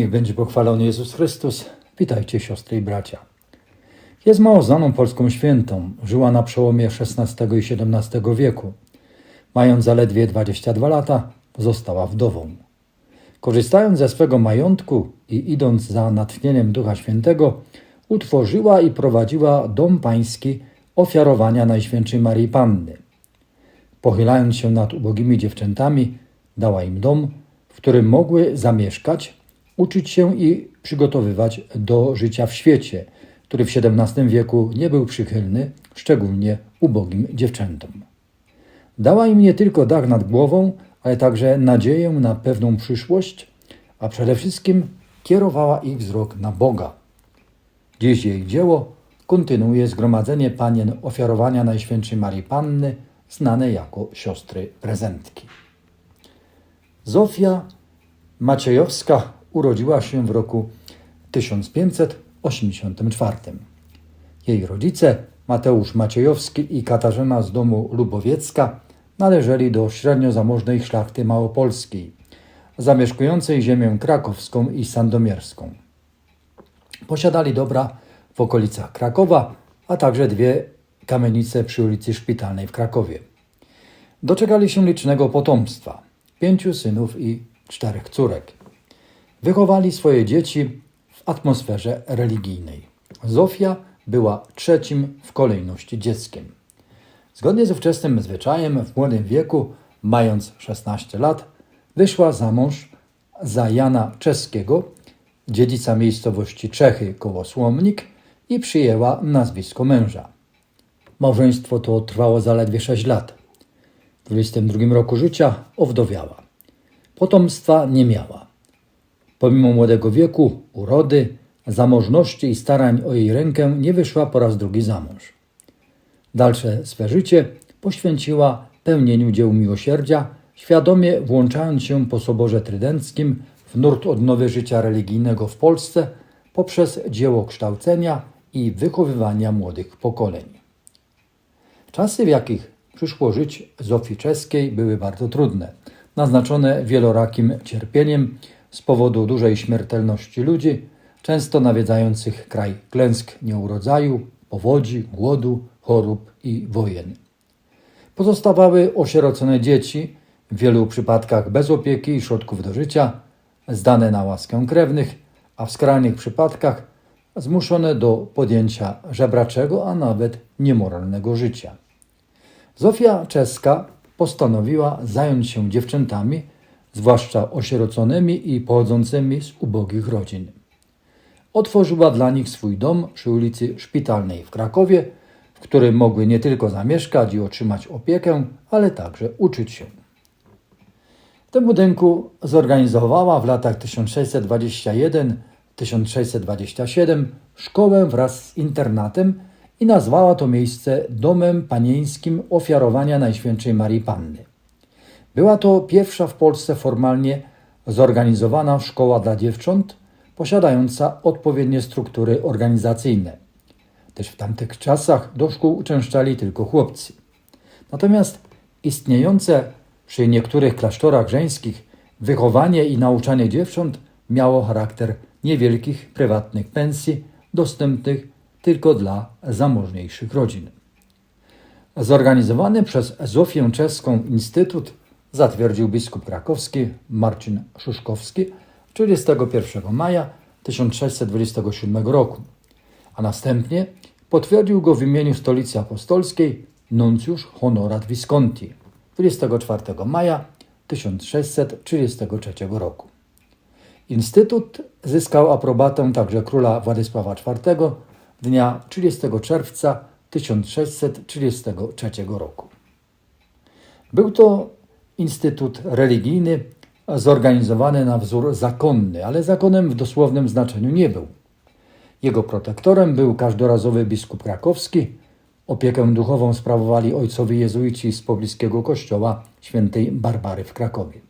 Niech będzie pochwalony Jezus Chrystus. Witajcie siostry i bracia. Jest mało znaną polską świętą. Żyła na przełomie XVI i XVII wieku. Mając zaledwie 22 lata, została wdową. Korzystając ze swego majątku i idąc za natchnieniem Ducha Świętego, utworzyła i prowadziła dom pański ofiarowania Najświętszej Marii Panny. Pochylając się nad ubogimi dziewczętami, dała im dom, w którym mogły zamieszkać, uczyć się i przygotowywać do życia w świecie, który w XVII wieku nie był przychylny, szczególnie ubogim dziewczętom. Dała im nie tylko dach nad głową, ale także nadzieję na pewną przyszłość, a przede wszystkim kierowała ich wzrok na Boga. Dziś jej dzieło kontynuuje zgromadzenie panien ofiarowania Najświętszej Marii Panny, znane jako siostry prezentki. Zofia Maciejowska urodziła się w roku 1584. Jej rodzice, Mateusz Maciejowski i Katarzyna z domu Lubowiecka, należeli do średnio zamożnej szlachty małopolskiej, zamieszkującej ziemię krakowską i sandomierską. Posiadali dobra w okolicach Krakowa, a także dwie kamienice przy ulicy Szpitalnej w Krakowie. Doczekali się licznego potomstwa pięciu synów i czterech córek. Wychowali swoje dzieci w atmosferze religijnej. Zofia była trzecim w kolejności dzieckiem. Zgodnie ze wczesnym zwyczajem, w młodym wieku, mając 16 lat, wyszła za mąż za Jana Czeskiego, dziedzica miejscowości Czechy koło Słomnik i przyjęła nazwisko męża. Małżeństwo to trwało zaledwie 6 lat. W 22 roku życia owdowiała. Potomstwa nie miała. Pomimo młodego wieku, urody, zamożności i starań o jej rękę nie wyszła po raz drugi za mąż. Dalsze swe życie poświęciła pełnieniu dzieł miłosierdzia, świadomie włączając się po Soborze Trydenckim w nurt odnowy życia religijnego w Polsce poprzez dzieło kształcenia i wychowywania młodych pokoleń. Czasy, w jakich przyszło żyć Zofii Czeskiej, były bardzo trudne, naznaczone wielorakim cierpieniem z powodu dużej śmiertelności ludzi, często nawiedzających kraj klęsk nieurodzaju, powodzi, głodu, chorób i wojen. Pozostawały osierocone dzieci, w wielu przypadkach bez opieki i środków do życia, zdane na łaskę krewnych, a w skrajnych przypadkach zmuszone do podjęcia żebraczego, a nawet niemoralnego życia. Zofia Czeska postanowiła zająć się dziewczętami, zwłaszcza osieroconymi i pochodzącymi z ubogich rodzin. Otworzyła dla nich swój dom przy ulicy Szpitalnej w Krakowie, w którym mogły nie tylko zamieszkać i otrzymać opiekę, ale także uczyć się. W tym budynku zorganizowała w latach 1621-1627 szkołę wraz z internatem i nazwała to miejsce Domem Panieńskim Ofiarowania Najświętszej Marii Panny. Była to pierwsza w Polsce formalnie zorganizowana szkoła dla dziewcząt, posiadająca odpowiednie struktury organizacyjne. Też w tamtych czasach do szkół uczęszczali tylko chłopcy. Natomiast istniejące przy niektórych klasztorach żeńskich wychowanie i nauczanie dziewcząt miało charakter niewielkich prywatnych pensji dostępnych tylko dla zamożniejszych rodzin. Zorganizowany przez Zofię Czeską Instytut zatwierdził biskup krakowski Marcin Szuszkowski 31 maja 1627 roku, a następnie potwierdził go w imieniu Stolicy Apostolskiej nuncjusz honorat Visconti 24 maja 1633 roku. Instytut zyskał aprobatę także króla Władysława IV dnia 30 czerwca 1633 roku. Był to instytut religijny zorganizowany na wzór zakonny, ale zakonem w dosłownym znaczeniu nie był. Jego protektorem był każdorazowy biskup krakowski. Opiekę duchową sprawowali ojcowie jezuici z pobliskiego kościoła świętej Barbary w Krakowie.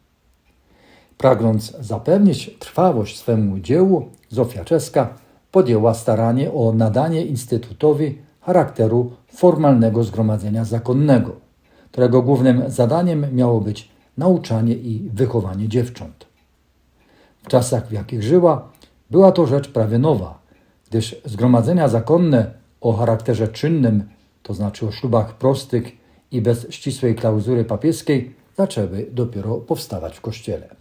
Pragnąc zapewnić trwałość swemu dziełu, Zofia Czeska podjęła staranie o nadanie Instytutowi charakteru formalnego zgromadzenia zakonnego, którego głównym zadaniem miało być nauczanie i wychowanie dziewcząt. W czasach, w jakich żyła, była to rzecz prawie nowa, gdyż zgromadzenia zakonne o charakterze czynnym, to znaczy o ślubach prostych i bez ścisłej klauzury papieskiej, zaczęły dopiero powstawać w Kościele.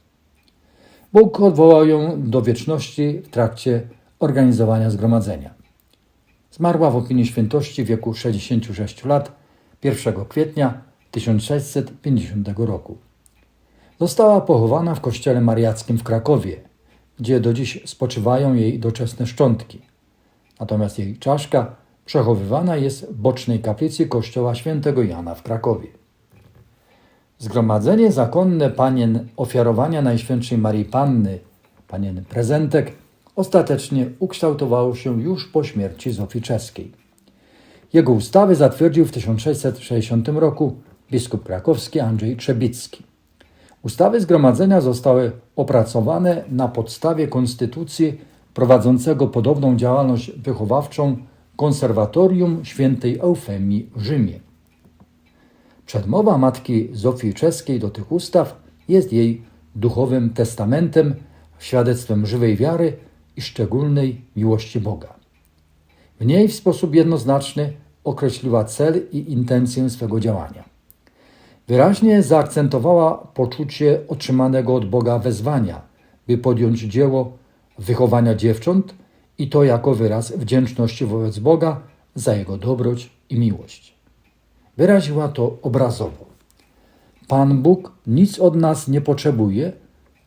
Bóg odwołał ją do wieczności w trakcie organizowania zgromadzenia. Zmarła w opinii świętości w wieku 66 lat 1 kwietnia 1650 roku. Została pochowana w kościele mariackim w Krakowie, gdzie do dziś spoczywają jej doczesne szczątki. Natomiast jej czaszka przechowywana jest w bocznej kaplicy kościoła świętego Jana w Krakowie. Zgromadzenie zakonne panien ofiarowania Najświętszej Marii Panny, panien prezentek, ostatecznie ukształtowało się już po śmierci Zofii Czeskiej. Jego ustawy zatwierdził w 1660 roku biskup krakowski Andrzej Trzebicki. Ustawy zgromadzenia zostały opracowane na podstawie konstytucji prowadzącego podobną działalność wychowawczą Konserwatorium Świętej Eufemii w Rzymie. Przedmowa matki Zofii Czeskiej do tych ustaw jest jej duchowym testamentem, świadectwem żywej wiary i szczególnej miłości Boga. W niej w sposób jednoznaczny określiła cel i intencję swego działania. Wyraźnie zaakcentowała poczucie otrzymanego od Boga wezwania, by podjąć dzieło wychowania dziewcząt i to jako wyraz wdzięczności wobec Boga za Jego dobroć i miłość. Wyraziła to obrazowo. Pan Bóg nic od nas nie potrzebuje,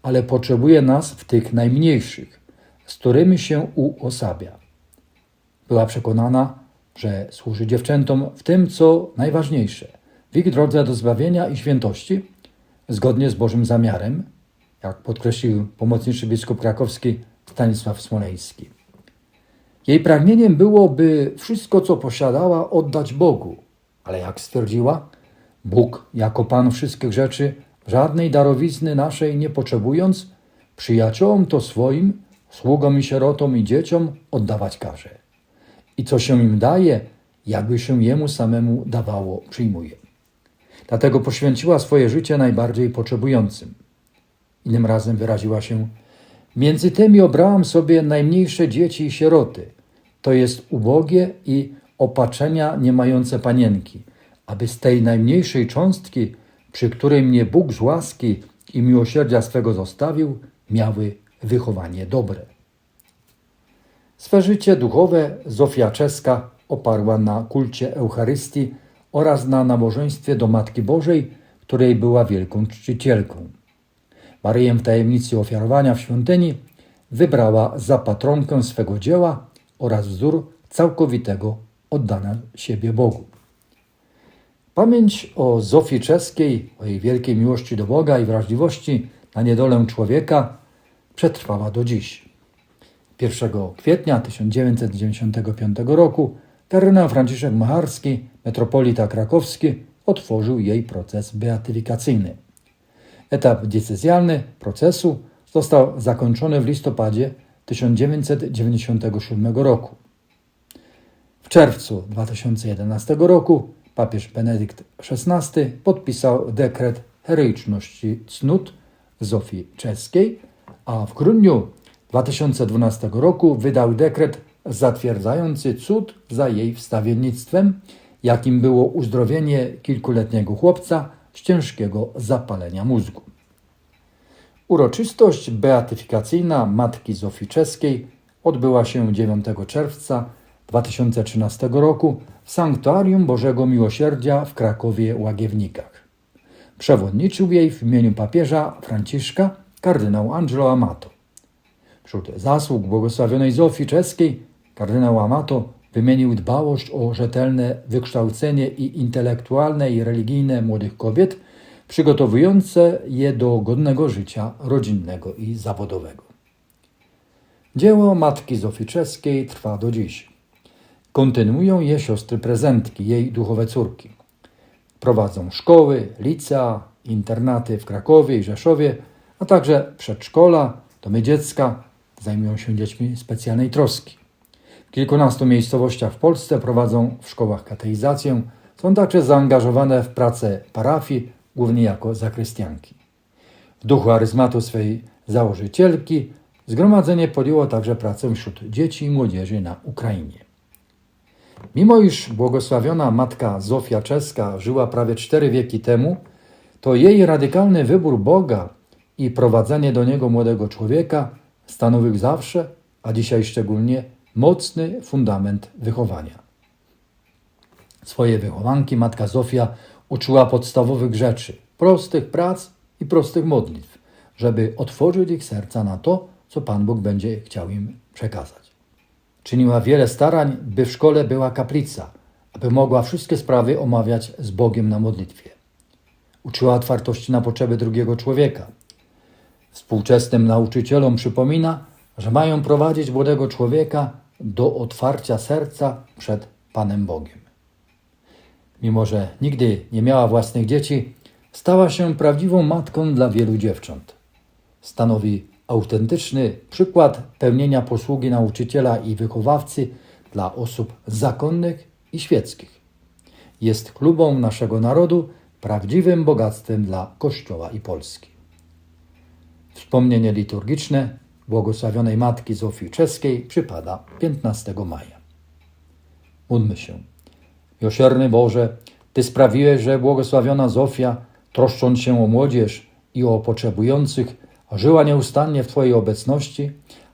ale potrzebuje nas w tych najmniejszych, z którymi się uosabia. Była przekonana, że służy dziewczętom w tym, co najważniejsze, w ich drodze do zbawienia i świętości, zgodnie z Bożym zamiarem, jak podkreślił pomocniczy biskup krakowski Stanisław Smoleński. Jej pragnieniem było, by wszystko, co posiadała, oddać Bogu, ale jak stwierdziła, Bóg, jako Pan wszystkich rzeczy, żadnej darowizny naszej nie potrzebując, przyjaciołom to swoim, sługom i sierotom i dzieciom oddawać każe. I co się im daje, jakby się jemu samemu dawało, przyjmuje. Dlatego poświęciła swoje życie najbardziej potrzebującym. Innym razem wyraziła się: Między tymi obrałam sobie najmniejsze dzieci i sieroty, to jest ubogie i opatrzenia nie mające panienki, aby z tej najmniejszej cząstki, przy której mnie Bóg z łaski i miłosierdzia swego zostawił, miały wychowanie dobre. Swe życie duchowe Zofia Czeska oparła na kulcie Eucharystii oraz na nabożeństwie do Matki Bożej, której była wielką czcicielką. Maryję w tajemnicy ofiarowania w świątyni wybrała za patronkę swego dzieła oraz wzór całkowitego oddania siebie Bogu. Pamięć o Zofii Czeskiej, o jej wielkiej miłości do Boga i wrażliwości na niedolę człowieka przetrwała do dziś. 1 kwietnia 1995 roku kardynał Franciszek Macharski, metropolita krakowski, otworzył jej proces beatyfikacyjny. Etap decyzjalny procesu został zakończony w listopadzie 1997 roku. W czerwcu 2011 roku papież Benedykt XVI podpisał dekret heroiczności cnót Zofii Czeskiej, a w grudniu 2012 roku wydał dekret zatwierdzający cud za jej wstawiennictwem, jakim było uzdrowienie kilkuletniego chłopca z ciężkiego zapalenia mózgu. Uroczystość beatyfikacyjna Matki Zofii Czeskiej odbyła się 9 czerwca 2013 roku w Sanktuarium Bożego Miłosierdzia w Krakowie Łagiewnikach. Przewodniczył jej w imieniu papieża Franciszka kardynał Angelo Amato. Wśród zasług błogosławionej Zofii Czeskiej kardynał Amato wymienił dbałość o rzetelne wykształcenie i intelektualne i religijne młodych kobiet, przygotowujące je do godnego życia rodzinnego i zawodowego. Dzieło matki Zofii Czeskiej trwa do dziś. Kontynuują je siostry prezentki, jej duchowe córki. Prowadzą szkoły, licea, internaty w Krakowie i Rzeszowie, a także przedszkola, domy dziecka, zajmują się dziećmi specjalnej troski. Kilkunastu miejscowościach w Polsce prowadzą w szkołach kateizację, są także zaangażowane w pracę parafii, głównie jako zakrystianki. W duchu aryzmatu swej założycielki, zgromadzenie podjęło także pracę wśród dzieci i młodzieży na Ukrainie. Mimo iż błogosławiona matka Zofia Czeska żyła prawie cztery wieki temu, to jej radykalny wybór Boga i prowadzenie do Niego młodego człowieka stanowił zawsze, a dzisiaj szczególnie, mocny fundament wychowania. Swoje wychowanki matka Zofia uczyła podstawowych rzeczy, prostych prac i prostych modlitw, żeby otworzyć ich serca na to, co Pan Bóg będzie chciał im przekazać. Czyniła wiele starań, by w szkole była kaplica, aby mogła wszystkie sprawy omawiać z Bogiem na modlitwie. Uczyła otwartości na potrzeby drugiego człowieka. Współczesnym nauczycielom przypomina, że mają prowadzić młodego człowieka do otwarcia serca przed Panem Bogiem. Mimo, że nigdy nie miała własnych dzieci, stała się prawdziwą matką dla wielu dziewcząt. Stanowi autentyczny przykład pełnienia posługi nauczyciela i wychowawcy dla osób zakonnych i świeckich. Jest klubą naszego narodu, prawdziwym bogactwem dla Kościoła i Polski. Wspomnienie liturgiczne błogosławionej Matki Zofii Czeskiej przypada 15 maja. Módlmy się. Miłosierny Boże, Ty sprawiłeś, że błogosławiona Zofia, troszcząc się o młodzież i o potrzebujących, żyła nieustannie w Twojej obecności.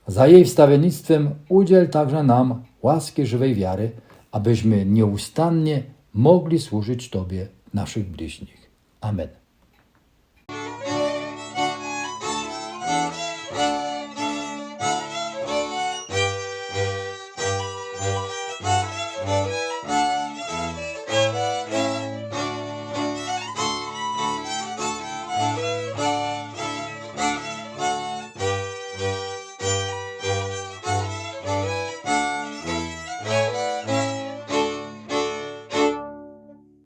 Za jej wstawiennictwem udziel także nam łaski żywej wiary, abyśmy nieustannie mogli służyć Tobie, naszych bliźnich. Amen.